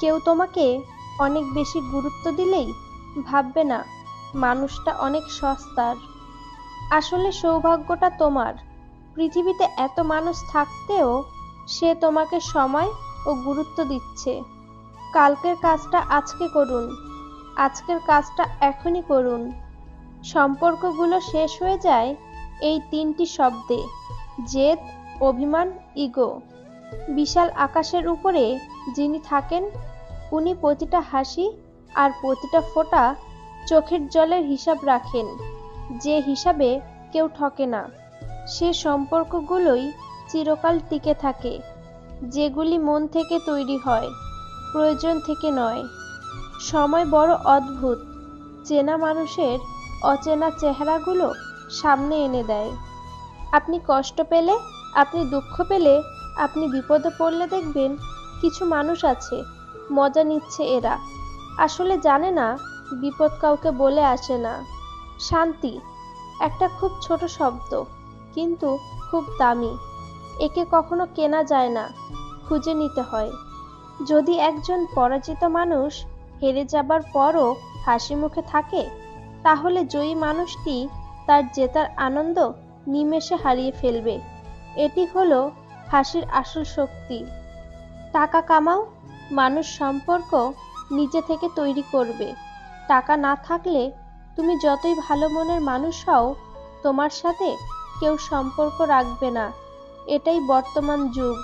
কেউ তোমাকে অনেক বেশি গুরুত্ব দিলেই ভাববে না, মানুষটা অনেক সস্তার। আসলে সৌভাগ্যটা তোমার। পৃথিবীতে এত মানুষ থাকতেও সে তোমাকে সময় ও গুরুত্ব দিচ্ছে। কালকের কাজটা আজকে করুন। আজকের কাজটা এখনই করুন। সম্পর্কগুলো শেষ হয়ে যায় এই তিনটি শব্দে, জেদ, অভিমান, ইগো। বিশাল আকাশের উপরে যিনি থাকেন, উনি প্রতিটা হাসি আর প্রতিটা ফোঁটা চোখের জলের হিসাব রাখেন, যে হিসাবে কেউ ঠকে না। সে সম্পর্কগুলোই চিরকাল টিকে থাকে, যেগুলি মন থেকে তৈরি হয়, প্রয়োজন থেকে নয়। সময় বড় অদ্ভুত, চেনা মানুষের অচেনা চেহারাগুলো সামনে এনে দেয়। আপনি কষ্ট পেলে, আপনি দুঃখ পেলে আপনি বিপদে পড়লে দেখবেন কিছু মানুষ আছে, মজা নিচ্ছে এরা। আসলে জানে না, বিপদ কাউকে বলে আসে না। শান্তি, একটা খুব ছোট শব্দ, কিন্তু খুব দামি। একে কখনো কেনা যায় না, খুঁজে নিতে হয়। যদি একজন পরাজিত মানুষ হেরে যাবার পরও হাসি মুখে থাকে, তাহলে জয়ী মানুষটি তার জেতার আনন্দ নিমেষে হারিয়ে ফেলবে। এটি হলো হাসির আসল শক্তি। টাকা কামাও, মানুষ সম্পর্ক নিজে থেকে তৈরি করবে। টাকা না থাকলে তুমি যতই ভালো মনের মানুষ হও, তোমার সাথে কেউ সম্পর্ক রাখবে না। এটাই বর্তমান যুগ।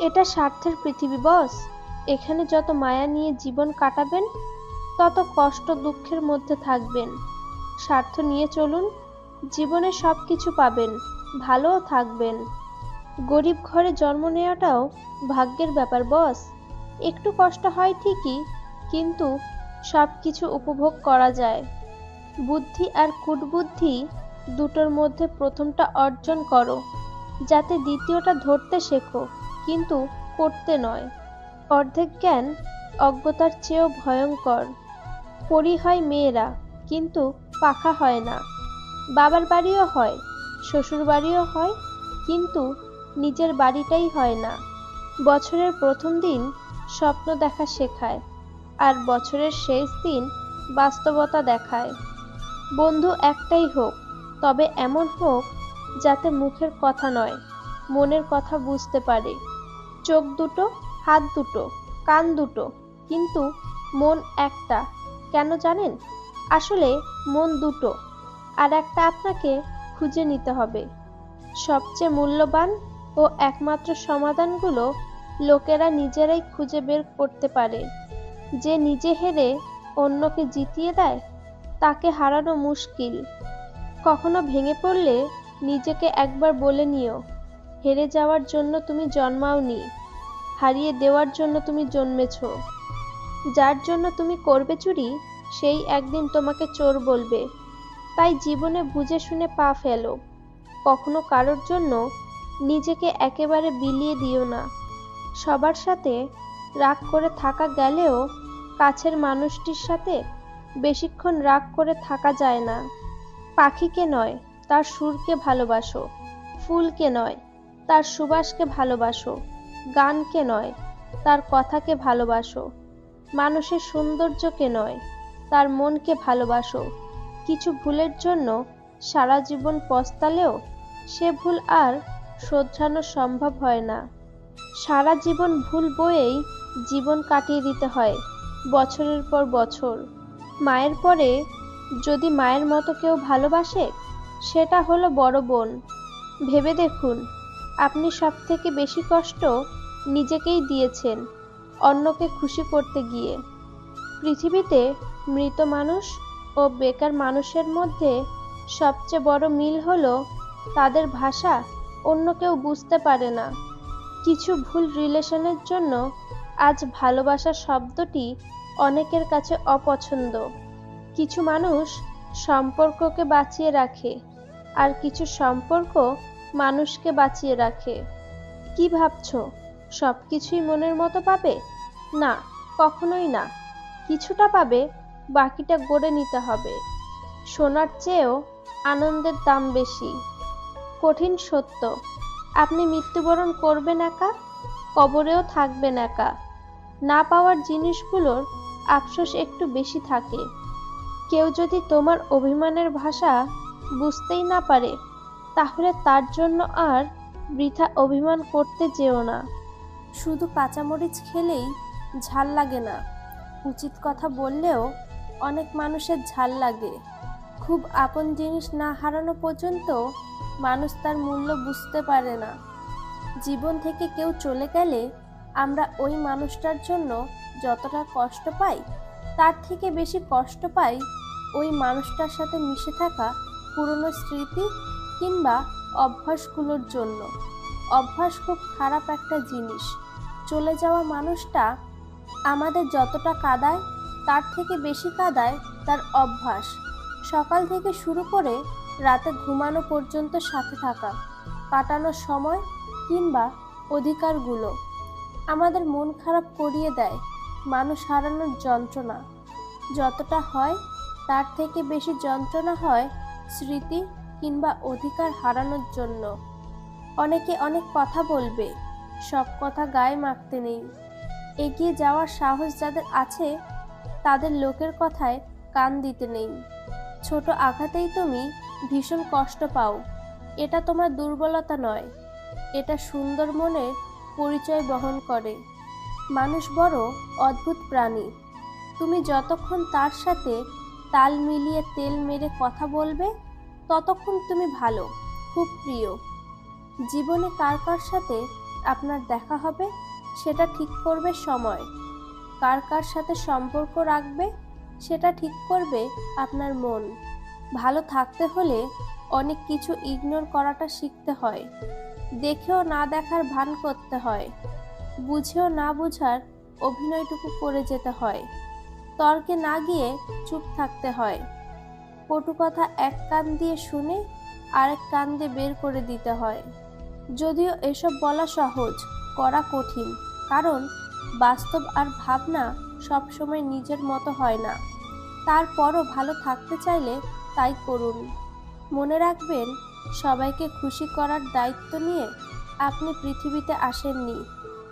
এটা স্বার্থের পৃথিবী, বস। এখানে যত মায়া নিয়ে জীবন কাটাবেন, তত কষ্ট দুঃখের মধ্যে থাকবেন। স্বার্থ নিয়ে চলুন, জীবনে সব কিছু পাবেন, ভালোও থাকবেন। গরিব ঘরে জন্ম নেওয়াটাও ভাগ্যের ব্যাপার, বস। একটু কষ্ট হয় ঠিকই, কিন্তু সব কিছু উপভোগ করা যায়। বুদ্ধি আর কূটবুদ্ধি দুটোর মধ্যে প্রথমটা অর্জন করো, যাতে দ্বিতীয়টা ধরতে শেখো, কিন্তু করতে নয়। অর্ধেক জ্ঞান অজ্ঞতার চেয়েও ভয়ঙ্কর। পরি হয় মেয়েরা, কিন্তু পাখা হয় না। বাবার বাড়িও হয় শ্বশুর বাড়িও হয়, কিন্তু নিজের বাড়িটাই হয় না। বছরের প্রথম দিন স্বপ্ন দেখা শেখায় আর বছরের শেষ দিন বাস্তবতা দেখায়। বন্ধু একটাই হোক, তবে এমন হোক যাতে মুখের কথা নয়, মনের কথা বুঝতে পারে। চোখ দুটো, হাত দুটো, কান দুটো, কিন্তু মন একটা, কেন জানেন? আসলে মন দুটো, আর একটা আপনাকে খুঁজে নিতে হবে। সবচেয়ে মূল্যবান ও একমাত্র সমাধানগুলো লোকেরা নিজেরাই খুঁজে বের করতে পারে। যে নিজে হেরে অন্যকে জিতিয়ে দেয়, তাকে হারানো মুশকিল। কখনো ভেঙে পড়লে নিজেকে একবার বলে নিও, হেরে যাওয়ার জন্য তুমি জন্মাওনি, হারিয়ে দেওয়ার জন্য তুমি জন্মেছ। যার জন্য তুমি করবে চুরি, সেই একদিন তোমাকে চোর বলবে। তাই জীবনে বুঝে শুনে পা ফেলো, কখনো কারোর জন্য নিজেকে একেবারে বিলিয়ে দিও না। সবার সাথে রাগ করে থাকা গেলেও কাছের মানুষটির সাথে বেশিক্ষণ রাগ করে থাকা যায় না। পাখিকে নয়, তার সুরকে ভালোবাসো। ফুলকে নয়, তার সুবাসকে ভালোবাসো। গানকে নয়, তার কথাকে ভালোবাসো। মানুষের সৌন্দর্যকে নয়, তার মনকে ভালোবাসো। কিছু ভুলের জন্য সারা জীবন পস্তালেও সে ভুল আর শোধরানো সম্ভব হয় না। সারা জীবন ভুল বয়েই জীবন কাটিয়ে দিতে হয়, বছরের পর বছর। মায়ের পরে যদি মায়ের মতো কেউ ভালোবাসে, সেটা হলো বড় বোন। ভেবে দেখুন, আপনি সব থেকে বেশি কষ্ট নিজেকেই দিয়েছেন, অন্যকে খুশি করতে গিয়ে। পৃথিবীতে মৃত মানুষ ও বেকার মানুষের মধ্যে সবচেয়ে বড় মিল হলো তাদের ভাষা অন্য কেউ বুঝতে পারে না। কিছু ভুল রিলেশনের জন্য আজ ভালোবাসা শব্দটি অনেকের কাছে অপছন্দ। কিছু মানুষ সম্পর্ককে বাঁচিয়ে রাখে আর কিছু সম্পর্ক মানুষকে বাঁচিয়ে রাখে। কি ভাবছ? সব কিছুই মনের মতো পাবে? না, কখনোই না। কিছুটা পাবে, বাকিটা গড়ে নিতে হবে। সোনার চেয়েও আনন্দের দাম বেশি। কঠিন সত্য। আপনি মৃত্যুবরণ করবেন একা কবরেও থাকবেন একা না পাওয়ার জিনিসগুলোর আফসোস একটু বেশি থাকে। কেউ যদি তোমার অভিমানের ভাষা বুঝতেই না পারে, তাহলে তার জন্য আর বৃথা অভিমান করতে যেও না। শুধু কাঁচামরিচ খেলেই ঝাল লাগে না। উচিত কথা বললেও অনেক মানুষের ঝাল লাগে। খুব আপন জিনিস না হারানো পর্যন্ত মানুষ তার মূল্য বুঝতে পারে না। জীবন থেকে কেউ চলে গেলে আমরা ওই মানুষটার জন্য যতটা কষ্ট পাই, তার থেকে বেশি কষ্ট পাই ওই মানুষটার সাথে মিশে থাকা পুরনো স্মৃতি কিংবা অভ্যাসগুলোর জন্য। অভ্যাস খুব খারাপ একটা জিনিস। চলে যাওয়া মানুষটা আমাদের যতটা কাদায়, তার থেকে বেশি কাদায় তার অভ্যাস। সকাল থেকে শুরু করে রাতে ঘুমানো পর্যন্ত সাথে থাকা, কাটানোর সময় কিংবা অধিকারগুলো আমাদের মন খারাপ করিয়ে দেয়, মানুষ হারানোর যন্ত্রণা। যতটা হয়, তার থেকে বেশি যন্ত্রণা হয় স্মৃতি কিংবা অধিকার হারানোর জন্য। অনেকে অনেক কথা বলবে, সব কথা গায়ে মাখতে নেই। এগিয়ে যাওয়ার সাহস যাদের আছে, তাদের লোকের কথায় কান দিতে নেই। ছোট আঘাতেই তুমি ভীষণ কষ্ট পাও। এটা তোমার দুর্বলতা নয়। এটা সুন্দর মনের পরিচয় বহন করে। মানুষ বড় অদ্ভুত প্রাণী। তুমি যতক্ষণ তার সাথে তাল মিলিয়ে তেল মেরে কথা বলবে, ততক্ষণ তুমি ভালো, খুব প্রিয়। জীবনে কার কার সাথে আপনার দেখা হবে, সেটা ঠিক করবে সময়। কার কার সাথে সম্পর্ক রাখবে, সেটা ঠিক করবে আপনার মন। ভালো থাকতে হলে অনেক কিছু ইগনোর করাটা শিখতে হয়। দেখেও না দেখার ভান করতে হয়। বুঝেও না বুঝার অভিনয়টুকু করে যেতে হয়। তর্কে না গিয়ে চুপ থাকতে হয়। কটু কথা এক কান দিয়ে শুনে আরেক কান দিয়ে বের করে দিতে হয়। যদিও এসব বলা সহজ, করা কঠিন, কারণ বাস্তব আর ভাবনা সবসময় নিজের মতো হয় না। তারপরও ভালো থাকতে চাইলে তাই করুন। মনে রাখবেন, সবাইকে খুশি করার দায়িত্ব নিয়ে আপনি পৃথিবীতে আসেননি।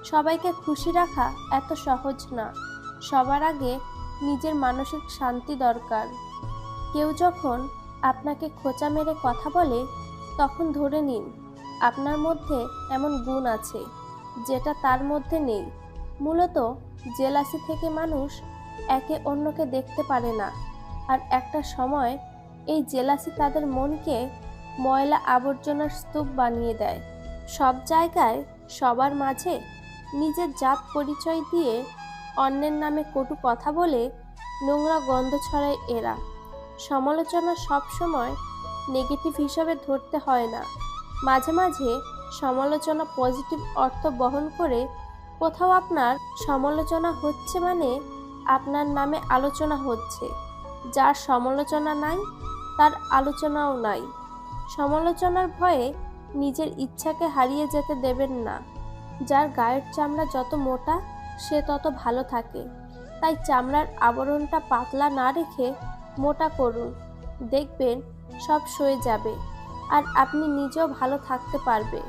সবাইকে খুশি রাখা এত সহজ না। সবার আগে নিজের মানসিক শান্তি দরকার। কেউ যখন আপনাকে খোঁচা মেরে কথা বলে, তখন ধরে নিন, আপনার মধ্যে এমন গুণ আছে, যেটা তার মধ্যে নেই। মূলত, জেলাসি থেকে মানুষ একে অন্যকে দেখতে পারে না। আর একটা সময় এই জেলাসি তাদের মনকে ময়লা আবর্জনার স্তূপ বানিয়ে দেয়। সব জায়গায় সবার মাঝে নিজের জাত পরিচয় দিয়ে অন্যের নামে কটু কথা বলে নোংরা গন্ধ ছড়ায় এরা। সমালোচনা সবসময় নেগেটিভ হিসাবে ধরতে হয় না। মাঝে মাঝে সমালোচনা পজিটিভ অর্থ বহন করে কোথাও আপনার সমালোচনা হচ্ছে মানে আপনার নামে আলোচনা হচ্ছে। যার সমালোচনা নাই তার আলোচনাও নাই। সমালোচনার ভয়ে নিজের ইচ্ছাকে হারিয়ে যেতে দেবেন না। যার গায়ের চামড়া যত মোটা, সে তত ভালো থাকে। তাই চামড়ার আবরণটা পাতলা না রেখে মোটা করুন। দেখবেন সব সয়ে যাবে। আর আপনি নিজেও ভালো থাকতে পারবে।